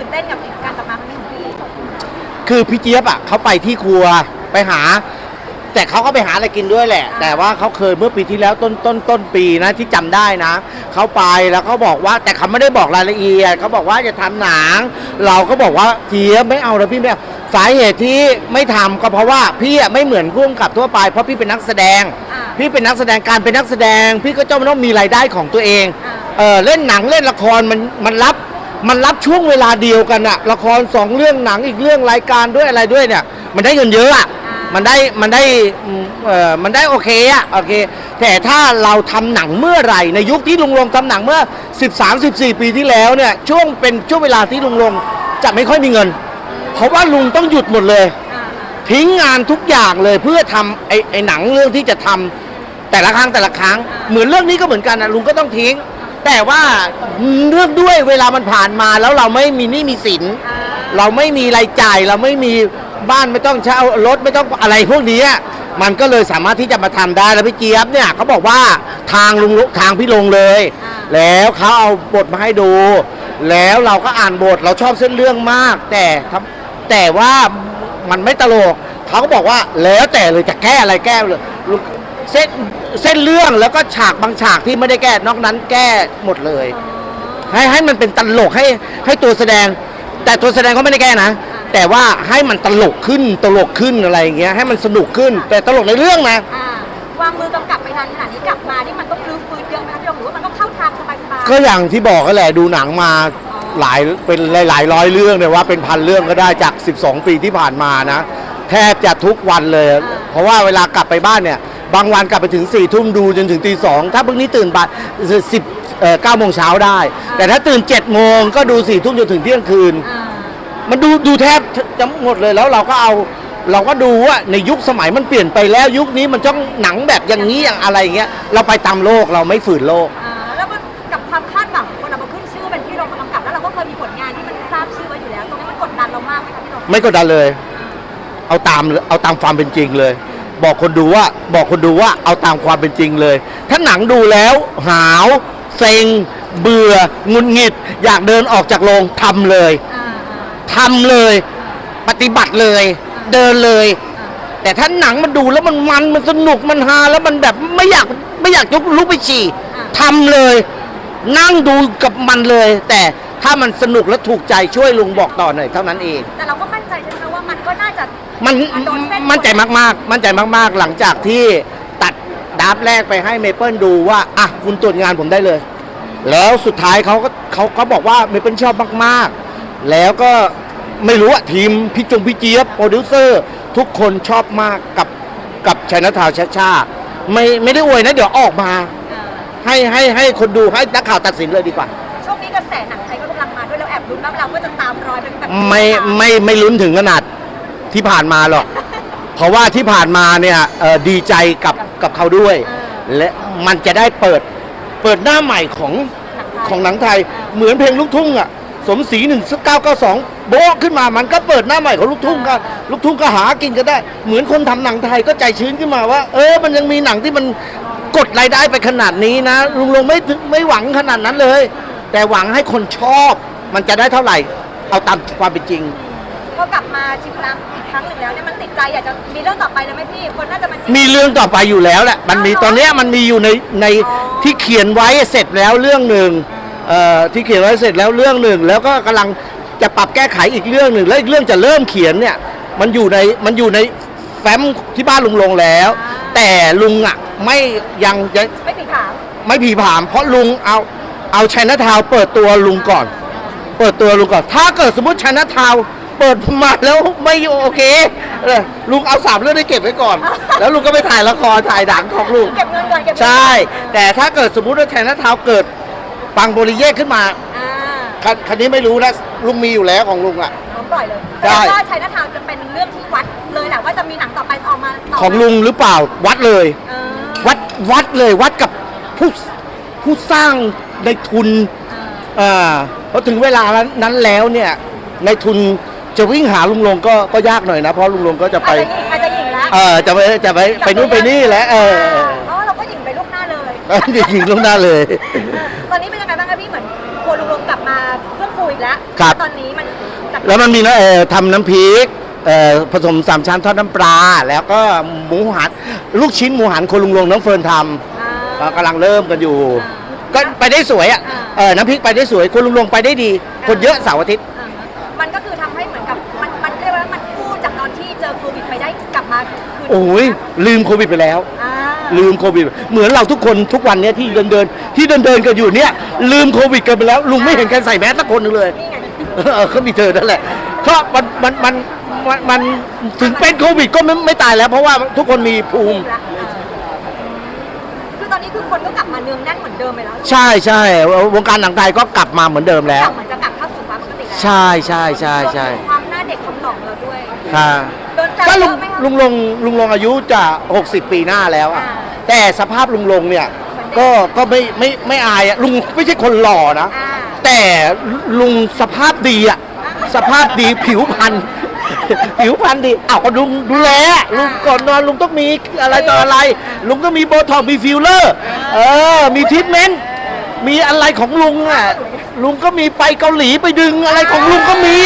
ตื่นเต้นกับการกลับมาครั้งนี้ของพี่คือพี่เจี๊ยบอะเขาไปที่ครัวไปหา แต่เขาก็ไปหาอะไรกินด้วยแหละ แต่ว่าเขาเคยเมื่อปีที่แล้วต้นต้นต้นปีนะที่จำได้นะเขาไปแล้วเขาบอกว่าแต่เขาไม่ได้บอกรายละเอียดเขาบอกว่าจะทำหนัง เราก็บอกว่าเจี๊ยบไม่เอาแล้วพี่ไม่เอาสาเหตุที่ไม่ทำก็เพราะว่าพี่อะไม่เหมือนผู้กำกับทั่วไปเพราะพี่เป็นนักแสดง อ่า พี่เป็นนักแสดงการเป็นนักแสดง พี่ก็จะต้องมีรายได้ของตัวเอง อ่า เออเล่นหนังเล่นละครมันมันรับ มันรับช่วงเวลาเดียวกันอะละครสองเรื่องหนังอีกเรื่องรายการด้วยอะไรด้วยเนี่ย มันได้เงินเยอะอะอ่ามัมันได้มันได้อืมเออมันได้โอเคอะโอเค แต่ถ้าเราทำหนังเมื่อไหร่ ในยุคที่ลุงลงทำหนังเมื่อ 13 14 ปีที่แล้วเนี่ยช่วงเป็นช่วงเวลาที่ลุงลงจะไม่ค่อยมีเงิน เพราะว่าลุงต้องหยุดหมดเลยอ่าทิ้งงานทุกอย่างเลยเพื่อทำไอ้ไอ้หนังเรื่องที่จะทำแต่ละครั้งแต่ละครั้ง เหมือนเรื่องนี้ก็เหมือนกันนะลุงก็ต้องทิ้ง แต่ว่าเรื่องด้วยเวลามันผ่านมาแล้วเราไม่มีหนี้มีสินอ่าเราไม่มีรายจ่ายเราไม่มีบ้านไม่ต้องเช่ารถไม่ต้องอะไรพวกนี้มันก็เลยสามารถที่จะมาทำได้แล้วพี่เจี๊ยบเนี่ยเขาบอกว่าทางลุงทางพี่ลงเลย แล้วเขาเอาบทมาให้ดู แล้วเราก็อ่านบทเราชอบเส้นเรื่องมาก แต่ทำแต่ว่ามันไม่ตลกเขาก็บอกว่าแล้วแต่เลยจะแก้อะไรแก้เลยลุงเส้น เส้นเรื่องแล้วก็ฉากบางฉากที่ไม่ได้แก้นอกนั้นแก้หมดเลย ให้ให้มันเป็นตลกให้ให้ตัวแสดง แต่ตัวแสดงก็ไม่ได้แก้นะ แต่ว่าให้มันตลกขึ้นตลกขึ้นอะไรอย่างเงี้ยให้มันสนุกขึ้น แต่ตลกในเรื่องนะอ่าวางมือกำกับไปนานขนาดนี้กลับมานี่มันต้องรื้อฟื้นเยอะไหมคะพี่ลงหรือว่ามันก็เข้าทางสบายๆก็อย่างที่บอกก็แหละดูหนังมาหลายเป็นหลายๆร้อยเรื่องเนี่ยว่าเป็นพันเรื่องก็ได้จาก 12 ปีที่ผ่านมานะ แทบจะทุกวันเลย เพราะว่าเวลากลับไปบ้านเนี่ย บางวันกลับไปถึง4ี่ทุ่มดูจนถึงตีสองถ้าพรุ่งนี้ตื่นบ่ายสิบเก้าโมงเช้าได้ แต่ถ้าตื่น7จ็ดโมงก็ดู4ี่ทุ่มจนถึงเที่ยงคืนอ่ามันดูดูแทบจะหมดเลยแล้วเราก็เอาเราก็ดูว่าในยุคสมัยมันเปลี่ยนไปแล้วยุคนี้มันต้องหนังแบบอย่างนี้อย่างอะไรอย่างเงี้ยเราไปตามโลกเราไม่ฝืนโลก อ่าแล้วมันกับความคาดหวังของคนเรามาขึ้นชื่อเป็นพี่ลงกำกับแล้วเราก็เคยมีผลงานที่มันทราบชื่อไว้อยู่แล้วตรงนี้มันกดดันเรามากไหมคะพี่ลงไม่กดดันเลย เอาตามเอาตามความเป็นจริงเลย บอกคนดูว่าบอกคนดูว่าเอาตามความเป็นจริงเลย ถ้าหนังดูแล้วหาวเซ็ง เบื่อหงุนงิด อยากเดินออกจากโรงทำเลยอ่าทำเลย ปฏิบัติเลย เดินเลย แต่ถ้าหนังมันดูแล้วมันมันมันสนุกมันฮาแล้วมันแบบไม่อยากไม่อยากยกลุกไปฉี่ทำเลย นั่งดูกับมันเลย แต่ถ้ามันสนุกและถูกใจช่วยลุงบอกต่อหน่อยเท่านั้นเองแต่เราก็ มันโดนเส้นมั่นใจมากๆ มั่นใจมาก ๆ หลังจากที่ตัดดับแรกไปให้เมเปิลดูว่า อะ คุณตรวจงานผมได้เลย แล้วสุดท้ายเขาก็เขาเขาบอกว่าเมเปิลชอบมาก ๆ แล้วก็ไม่รู้อะทีมพี่จงพี่เจี๊ยบโปรดิวเซอร์ทุกคนชอบมากกับกับชยนาทาวชาชาไม่ไม่ได้อวยนะ เดี๋ยวออกมาอ่าให้ให้ให้คนดูให้นักข่าวตัดสินเลยดีกว่าช่วงนี้กระแสหนังไทยก็กำลังมาด้วยแล้วแอบลุ้นว่าเราก็จะตามรอยเป็นแบบไม่ไม่ไม่ลุ้นถึงขนาด ที่ผ่านมาหรอก เพราะว่าที่ผ่านมาเนี่ยเอ่อดีใจกับกับเขาด้วย และมันจะได้เปิดเปิดหน้าใหม่ของของหนังไทยเหมือนเพลงลูกทุ่งอะสมศรีหนึ่งเก้าเก้าสองโบ๊ะขึ้นมามันก็เปิดหน้าใหม่ของลูกทุ่งก็ลูกทุ่งก็หากินก็ได้ เหมือนคนทำหนังไทยก็ใจชื้นขึ้นมาว่า เออ มันยังมีหนังที่มันกดรายได้ไปขนาดนี้นะลุงลงไม่ถึงไม่หวังขนาดนั้นเลย แต่หวังให้คนชอบ มันจะได้เท่าไหร่ เอาตามความเป็นจริง ก็กลับมาชิมลางอีก ครั้งหนึ่งแล้วเนี่ยมันติดใจอยากจะมีเรื่องต่อไปเลยไหมพี่ คนน่าจะมาจีบ มีเรื่องต่อไปอยู่แล้วแหละมันมีอ๋อตอนเนี้ยมันมีอยู่ในในอ๋อที่เขียนไว้เสร็จแล้วเรื่องหนึ่งเอ่อที่เขียนไว้เสร็จแล้วเรื่องหนึ่งแล้วก็กำลังจะปรับแก้ไขอีกเรื่องหนึ่งแล้วอีกเรื่องจะเริ่มเขียนเนี่ยมันอยู่ในมันอยู่ในแฟ้มที่บ้านลุงลงแล้วแต่ลุงอะไม่ยังยัง ไม่ผิดถาม ไม่ผีผามเพราะลุงเอาเอาชัยนาทาวเปิดตัวลุงก่อน เปิดตัวลุงก่อน ถ้าเกิดสมมติชัยนาทาว เปิดมาแล้วไม่โอเคเออลุงเอาสามเรื่องได้เก็บไว้ก่อน แล้วลุงก็ไปถ่ายละครถ่ายหนังของลุง เก็บเงินก่อนเก็บเงินใช่ แต่ถ้าเกิดสมมุติว่าชัยนาทาวเกิดปังโบริเย่ขึ้นมาอ่าคันคันนี้ไม่รู้นะลุงมีอยู่แล้วของลุงอะผมปล่อยเลยใช่ แต่ว่าชัยนาทาวน์จะเป็นเรื่องที่วัดเลยแหละว่าจะมีหนังต่อไปออกมาต่ของลุงหรือเปล่าวัดเลย เออวัดวัดเลยวัดกับผู้ผู้สร้างในทุน เออ อ่าเพราะถึงเวลานั้นแล้วเนี่ยในทุน จะวิ่งหาลุงลงก็ก็ยากหน่อยนะเพราะลุงลงก็จะไปอาจจะหญิงอาจจะหญิงแล้วเออจะไปจะไปไปนู่นไปนี่แหล้วเออเพราะว่าเราก็หญิงไปลูกหน้าเลยเออจริงๆลุงหน้าเลย เออตอนนี้เป็นยังไงบ้างคะพี่เหมือนกลัวลุงลงกลับมาเครื่องฟูอีกแล้วครับ ตอนนี้มันจากแล้วมันมีนะเออทำน้ำพริกเอ่อผสมสามชั้นทอดน้ำปลา แล้วก็หมูหันลูกชิ้นหมูหันคนลุงลงน้องเฟิร์นทอ่าำก็กำลังเริ่มกันอยู่อ่าก็ไปได้สวยอะอ่า เออน้ำพริกไปได้สวยคนลุงลงไปได้ดี คนเยอะเสาร์อาทิตย์ โอ้ยลืมโควิดไปแล้ว อ่าลืมโควิด เหมือนเราทุกคนทุกวันเนี้ยที่เดินเดินๆที่เดินเดินๆกันอยู่เนี่ย ลืมโควิดกันไปแล้ว ลุงไม่เห็นกันใส่แมสสักคนหนึงเลยนี่ไงเออก็มีเธอนั่นแหละเพราะมันมันมันมันมันถึงเป็นโควิดก็ไม่ไม่ตายแล้ว เพราะว่าทุกคนมีภูมิ ละเออคือตอนนี้คือคนก็กลับมาเนืองแน่นเหมือนเดิมไปแล้วใช่ใช่วงการหนังไทยก็กลับมาเหมือนเดิมแล้กว ลับเหมือนจะกลับเข้าสู่ความปกติแล้วใช่ใช่ใช่ใช่รวมถึงความหน้าเด็กความหล่อของเราด้วย ค่ะโดนแซวก็เยลุงอะไหมคะ ลุงลงลุงลงอายุจะ 60 ปีหน้าแล้วอะอ่าแต่สภาพลุงลงเนี่ยก็ก็ไม่ไม่ไม่อายอะลุงไม่ใช่คนหล่อนะ อ่า แต่ลุงสภาพดีอะสภาพดีผิวพรรณ ผิวพรรณดีอ้าวก็ลุงดูแลลุงก่อนนอนลุงต้องมีอะไรต่ออะไร ลุงก็มีโบท็อกซ์มีฟิลเลอร์ เออ มีทรีทเมนต์มีอะไรของลุงอะลุงก็มีไปเกาหลีไปดึงอะไรของลุงก็มี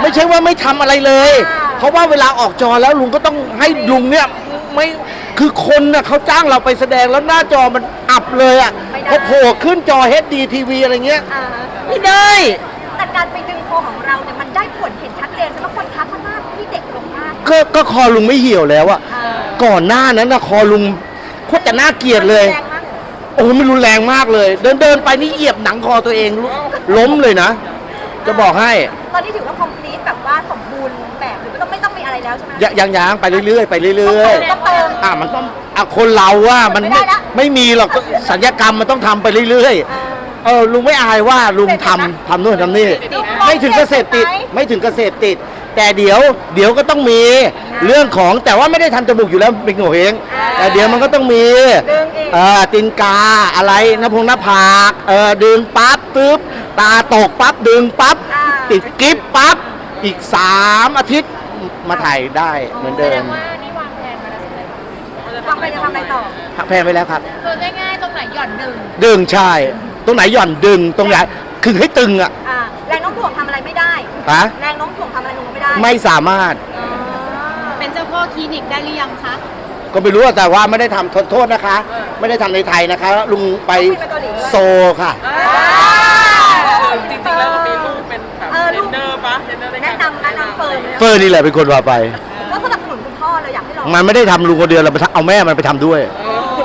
ไม่ใช่ว่าไม่ทำอะไรเลย เพราะว่าเวลาออกจอแล้วลุงก็ต้องให้ลุงเนี่ยไม่คือคนน่ะเขาจ้างเราไปแสดงแล้วหน้าจอมันอับเลยอะพอโผล่ขึ้นจอ HD TV อะไรเงี้ยอ่าไม่ได้ แต่การไปดึงโคของเราเนี่ยมันได้ผลเห็นชัดเจนใช่ไหมคนทักว่าหน้าพี่เด็กลงมากก็ก็คอลุงไม่เหี่ยวแล้วอะอ่าก่อนหน้านั้นนะคอลุงโคตรจะน่าเกลียดเลย แรงมากโอ้โหมันรุนแรงมากเลย เดินเดินไปนี่เหยียบหนังคอตัวเองลุล้มเลยนะ จะบอกให้ ตอนนี้ถือว่า complete แบบว่ แล้วใช่ไหมยังยังยังไปเรื่อยๆไปเรื่อยต้องเติม ๆอะมันต้องอะคนเราว่ามันไม่ได้ละ ไม่มีหรอกสัญญกรรมมันต้องทำไปเรื่อยอ่าๆเออลุงไม่อายว่าลุงทำทำนู่นทำนี่ลุงไม่ถึงเกษตรติดเจ็บไหมไม่ถึงเกษตรติด แต่เดี๋ยวเดี๋ยวก็ต้องมีเรื่องของแต่ว่าไม่ได้ทำจมูกอยู่แล้วเป็นโง่เฮงอ่าแต่เดี๋ยวมันก็ต้องมีดึงอีก เออตินกาอะไรหน้าพงหน้าผากเออดึงปั๊บปึ๊บตาตกปั๊บดึงปั๊บอ่าติดกิฟปั๊บอีกสามอาทิตย์ มาถ่ายได้เหมือนเดิมว่านี่วางแผนมาแล้วใช่ไหมคะวางไปจะทำอะไรต่อพักแพงไปแล้วครับ คือง่ายๆตรงไหนหย่อนหนึ่งดึงใช่ ตรงไหนหย่อนดึงตรงไหนคือให้ตึงอะอ่าแรงโน้มถ่วงทำอะไรไม่ได้ ฮะแรงโน้มถ่วงทำอะไรลงไม่ได้ไม่สามารถอ่าเป็นเจ้าพ่อคลินิกได้หรือยังคะ ก็ไม่รู้อะแต่ว่าไม่ได้ทำทนโทษนะคะ ไม่ได้ทำในไทยนะคะ ลุงไปโซค่ะจริงๆแล้วเรามีลูกเป็นแบบเออเทรลูนกเนอร์ปะเทรนเนอร์ในแนะการนำแนะนำเฟิร์นเฟิร์นนี่แหละเป็นคนพาไป ก็สนับสนุนคุณพ่อเลยอยากให้ลองมันไม่ได้ทำลุงคนเดียวเราไปทำเอาแม่มันไปทำด้วย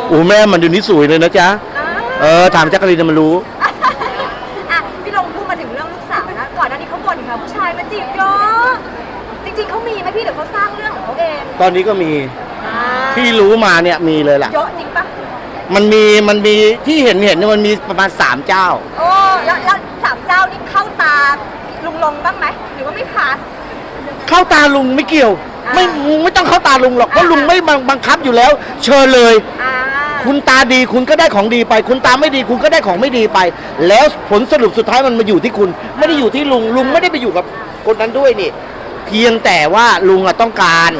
โอ้แม่มันเดี๋ยวนี้สวยเลยนะจ๊ะอ่าเออถามแจักรีนมันรู้ อะพี่ลงพูดมาถึงเรื่องลูกสาวนะก่อนหน้านี้เขาบ่นค่ะผู้ชายมาจีบเยอะจริงๆเขามีไหมพี่เดี๋ยวเขาสร้างเรื่องของเขาเองตอนนี้ก็มีที่รู้มาเนี่ยมีเลยล่ะ เยอะจริงปะมันมีมันมีที่เห็นเห็นเนี่ยมันมีประมาณสามเจ้า โอ้แล้วแล้วสามเจ้านี่เข้าตา ลุงลงบ้างไหมหรือว่าไม่ผ่าน เข้าตาลุงไม่เกี่ยวอ่าไม่ไม่ต้องเข้าตาลุงหรอกเพราะอ่าลุงไม่บังบังคับอยู่แล้ว เชิญเลย อ่าคุณตาดีคุณก็ได้ของดีไป คุณตาไม่ดีคุณก็ได้ของไม่ดีไป แล้วผลสรุปสุดท้ายมันมาอยู่ที่คุณ ไม่ได้อยู่ที่ลุงลุงไม่ได้ไปอยู่กับคนนั้นด้วยนี่ เพียงแต่ว่าลุงอะต้องการ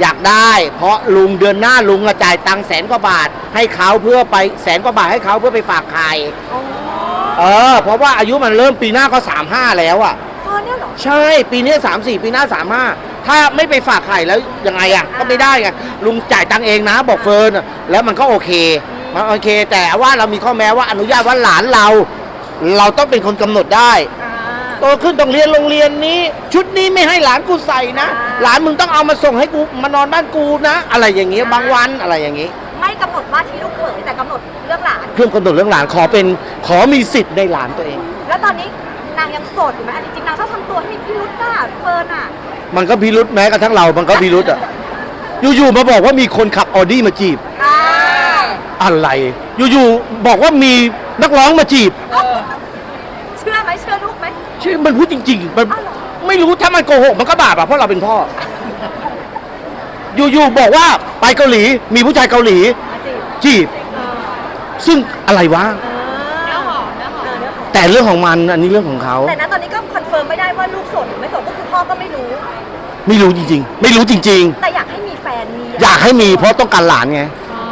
อยากได้ เพราะลุงเดือนหน้าลุงอะจ่ายตังค์แสนกว่าบาท ให้เขาเพื่อไปแสนกว่าบาทให้เขาเพื่อไปฝากไข่โอ้ เออเพราะว่าอายุมันเริ่มปีหน้าก็สามห้าแล้วอะ เฟิร์นเนี่ยเหรอ ใช่ปีนี้สามสี่ปีหน้าสามห้าถ้าไม่ไปฝากไข่แล้วยังไงอะ ก็ไม่ได้ไงลุงจ่ายตังค์เองนะบอกเฟิร์นอะแล้วมันก็โอเคมันโอเค แต่ว่าเรามีข้อแม้ว่าอนุญาตว่าหลานเรา เราต้องเป็นคนกำหนดได้ อ่า โตขึ้นต้องเรียนโรงเรียนนี้ ชุดนี้ไม่ให้หลานกูใส่นะ อ่า หลานมึงต้องเอามาส่งให้กูมานอนบ้านกูนะ อะไรอย่างเงี้ยบางวันอะไรอย่างงี้ไม่กำหนดว่าที่ลูกเขยแต่กำหนดเรื่องหลานเพื่อนกำหนดเรื่องหลานขอเป็นขอมีสิทธิ์ในหลานตัวเอง แล้วตอนนี้นาง ยังโสดอยู่ไหมอันจริงๆนางชอบทำตัวให้มีพิรุษอะเฟิร์นอะมันก็พิรุษแม้กระทั่งเรา มันก็พิรุษอะ อยู่ๆมาบอกว่ามีคนขับออดี้มาจีบ อ่าอะไร อยู่ๆบอกว่ามีนักร้องมาจีบเชื่อไหมเชื่อลูกไหม ชื่อมันพูดจริงๆมันอ้าวเหรอ ไม่รู้ถ้ามันโกหกมันก็บาปอะเพราะเราเป็นพ่อ อยู่ๆบอกว่าไปเกาหลีมีผู้ชายเกาหลี มาจีบจีบ เออซึ่งอะไรวะ เอ แต่เรื่องของมันอันนี้เรื่องของเขา แต่ณตอนนี้ก็คอนเฟิร์มไม่ได้ว่าลูกโสดหรือไม่โสดก็คือพ่อก็ไม่รู้ ไม่รู้จริง ๆ ไม่รู้จริง แต่อยากให้มีแฟนมีๆ อยากให้มีเพราะต้องการหลานไงอ๋อ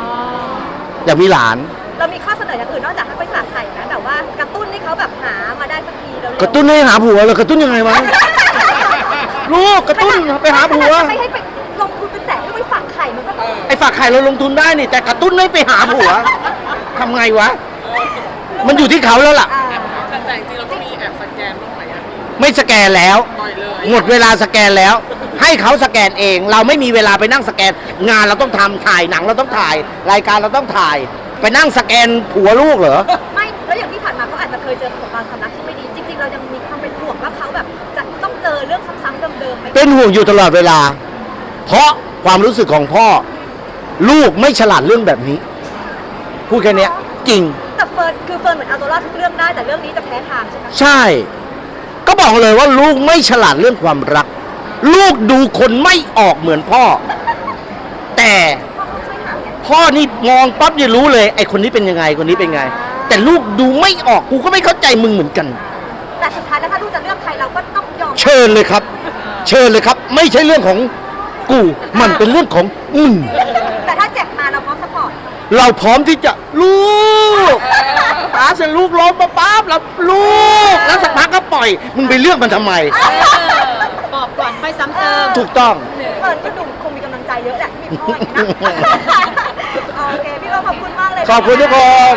อยากมีหลาน เรามีข้อเสนออย่างอื่นนอกจากให้ไปฝากไข่นะแบบว่ากระตุ้นให้เขาแบบหามาได้สักทีเร็วกระตุ้นให้หาผัวเลยกระตุ้นยังไงวะลูกกระตุ้นไปหาผัว ไม่ให้ไปลงทุนเป็นแสนเพื่อไปฝากไข่มันก็ต้องไอ้ฝากไข่เราลงทุนได้นี่แต่กระตุ้นให้ไปหาผัวทำไงวะ มันอยู่ที่เขาแล้วล่ะ อ่า ไม่สแกนแล้วปล่อยเลยหมดเวลาสแกนแล้ว ให้เขาสแกนเอง เราไม่มีเวลาไปนั่งสแกน งานเราต้องทำถ่ายหนังเราต้องถ่าย รายการเราต้องถ่าย ไปนั่งสแกนผัวลูกเหรอไม่แล้วอย่างที่ผ่านมาเขาอาจจะเคยเจอประสบการณ์ความรักที่ไม่ดีจริงๆเรายังมีความเป็นห่วงว่าเขาแบบจะต้องเจอเรื่องซ้ำๆเดิมๆไหมเป็นห่วงอยู่ตลอดเวลา เพราะความรู้สึกของพ่อ ลูกไม่ฉลาดเรื่องแบบนี้พูดแค่เนี้ยจริงแต่เฟิร์นคือเฟิร์นเหมือนเอาตัวรอดทุกเรื่องได้แต่เรื่องนี้จะแพ้ทางใช่ไหมใช่ก็ บอกเลยว่าลูกไม่ฉลาดเรื่องความรัก ลูกดูคนไม่ออกเหมือนพ่อ แต่พ่อเขาช่วยหาเนี่ยพ่อนี่มองปั๊บจะรู้เลย ไอ้คนนี้เป็นยังไงคนนี้เป็นไง แต่ลูกดูไม่ออกกูก็ไม่เข้าใจมึงเหมือนกัน แต่สุดท้ายแล้วถ้าลูกจะเลือกใครเราก็ต้องยอมเชิญเลยครับ เชิญเลยครับ ไม่ใช่เรื่องของกูมันเป็นเรื่องของมึงแต่ถ้าเจ็บมาเราพร้อมสปอร์ตเราพร้อมที่จะลูก ป้าเสร็จลูกร้องป๊าป๊บแล้วลูกแล้วสักพักก็ปล่อย มึงไปเลือกมันทำไม เออบอกก่อนค่อยซ้ำเติม ถูกต้องเฟิร์นก็ดูคงมีกำลังใจเยอะแหละที่มีพ่ออย่างนี้นะ โอเค พี่เราขอบคุณมากเลยขอบคุณทุกคน